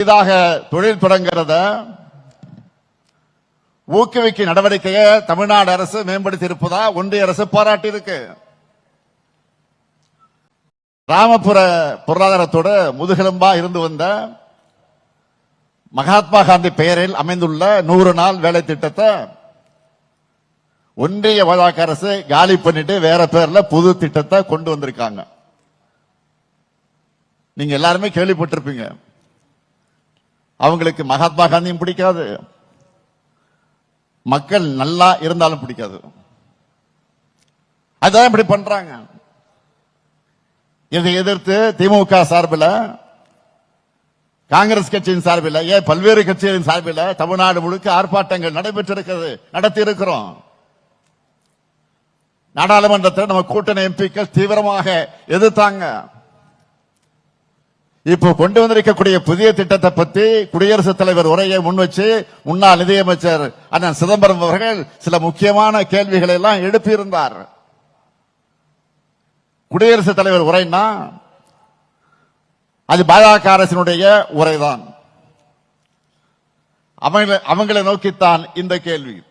புதிதாக தொழில் தொடங்கிறத ஊக்குவிக்கும் நடவடிக்கையை தமிழ்நாடு அரசு மேம்படுத்தி இருப்பதா ஒன்றிய அரசு பாராட்டி இருக்கு கிராமப்புற பொருளாதாரத்தோட முதுகெலும்பா இருந்து வந்த மகாத்மா காந்தி பெயரில் அமைந்துள்ள நூறு நாள் வேலை திட்டத்தை ஒன்றிய பாஜக அரசு காலி பண்ணிட்டு வேற பேர்ல புது திட்டத்தை கொண்டு வந்திருக்காங்க. நீங்க எல்லாருமே கேள்விப்பட்டிருப்பீங்க. அவங்களுக்கு மகாத்மா காந்தியும் பிடிக்காது. மக்கள் நல்லா இருந்தாலும் பிடிக்காது. அதான் இப்படி பண்றாங்க. இதை எதிர்த்து திமுக சார்பில் காங்கிரஸ் கட்சியின் சார்பில் ஏன் பல்வேறு கட்சிகளின் சார்பில் தமிழ்நாடு முழுக்க ஆர்ப்பாட்டங்கள் நடைபெற்றிருக்கிறது நடத்தி இருக்கிறோம் நாடாளுமன்றத்தில் நம்ம கூட்டணி எம்பிக்கள் தீவிரமாக எதிர்த்தாங்க. இப்போ கொண்டு வந்திருக்கக்கூடிய புதிய திட்டத்தை பத்தி குடியரசுத் தலைவர் உரையை முன் வச்சு முன்னாள் நிதியமைச்சர் அண்ணன் சிதம்பரம் அவர்கள் சில முக்கியமான கேள்விகளை எல்லாம் எழுப்பியிருந்தார். குடியரசுத் தலைவர் உரைன்னா அது பாஜக அரசினுடைய உரைதான். அவங்களை அவங்களை நோக்கித்தான் இந்த கேள்வி.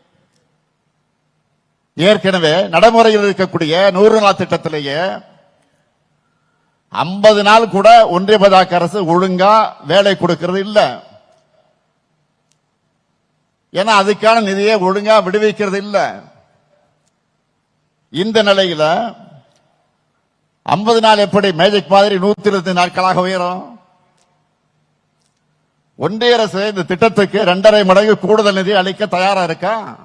ஏற்கனவே நடைமுறையில் இருக்கக்கூடிய நூறு நாள் திட்டத்திலேயே ஐம்பது நாள் கூட ஒன்றிய பாஜக அரசு ஒழுங்கா வேலை கொடுக்கிறது இல்லை. ஏன்னா அதுக்கான நிதியை ஒழுங்கா விடுவிக்கிறது இல்லை. இந்த நிலையில ஐம்பது நாள் எப்படி மேஜிக் மாதிரி நூத்தி இருபத்தி நாட்களாக உயரும்? ஒன்றிய அரசு இந்த திட்டத்துக்கு இரண்டரை மடங்கு கூடுதல் நிதி அளிக்க தயாரா இருக்கா?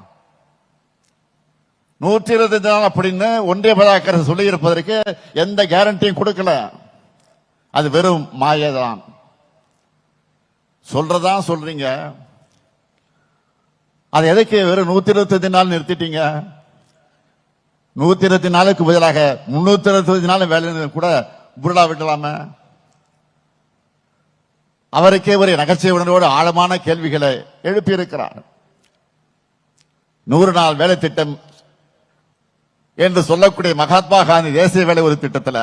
நூற்றி இருபத்தி நாள் அப்படின்னு ஒன்றிய பாஜக சொல்லி இருப்பதற்கு எந்த கேரண்டியும் கொடுக்கல. அது வெறும் மாயதான். சொல்றதா சொல்றீங்க? அது எதுக்கு வெறும் நூத்தி இருபத்தி நாள் நிறுத்திட்டீங்க? நூத்தி இருபத்தி நாளுக்கு பதிலாக முன்னூத்தி இருபத்தி நாள் வேலை கூட புருடா விடலாமே அவருக்கே ஒரு நகைச்சுவை உணர்வோடு ஆழமான கேள்விகளை எழுப்பியிருக்கிறார். நூறு நாள் வேலை திட்டம் என்று சொல்லக்கூடிய மகாத்மா காந்தி தேசிய வேலை ஒரு திட்டத்தில்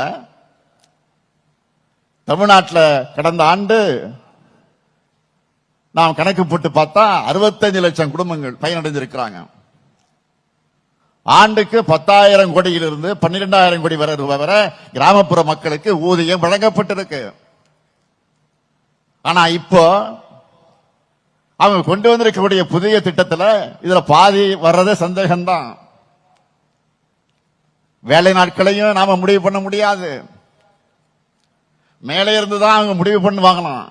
தமிழ்நாட்டில் கடந்த ஆண்டு நாம் கணக்கு போட்டு பார்த்தா 65 லட்சம் குடும்பங்கள் பயனடைஞ்சிருக்கிறாங்க ஆண்டுக்கு பத்தாயிரம் கோடியிலிருந்து பன்னிரெண்டாயிரம் கோடி வரை ரூபாய் வரை கிராமப்புற மக்களுக்கு ஊதியம் வழங்கப்பட்டிருக்கு. ஆனா இப்போ அவங்க கொண்டு வந்திருக்கக்கூடிய புதிய திட்டத்தில் இதுல பாதி வர்றதே சந்தேகம்தான். வேலை நாட்களையும் நாம முடிவு பண்ண முடியாது. மேலே இருந்து தான் அவங்க முடிவு பண்ணுவாங்களாம்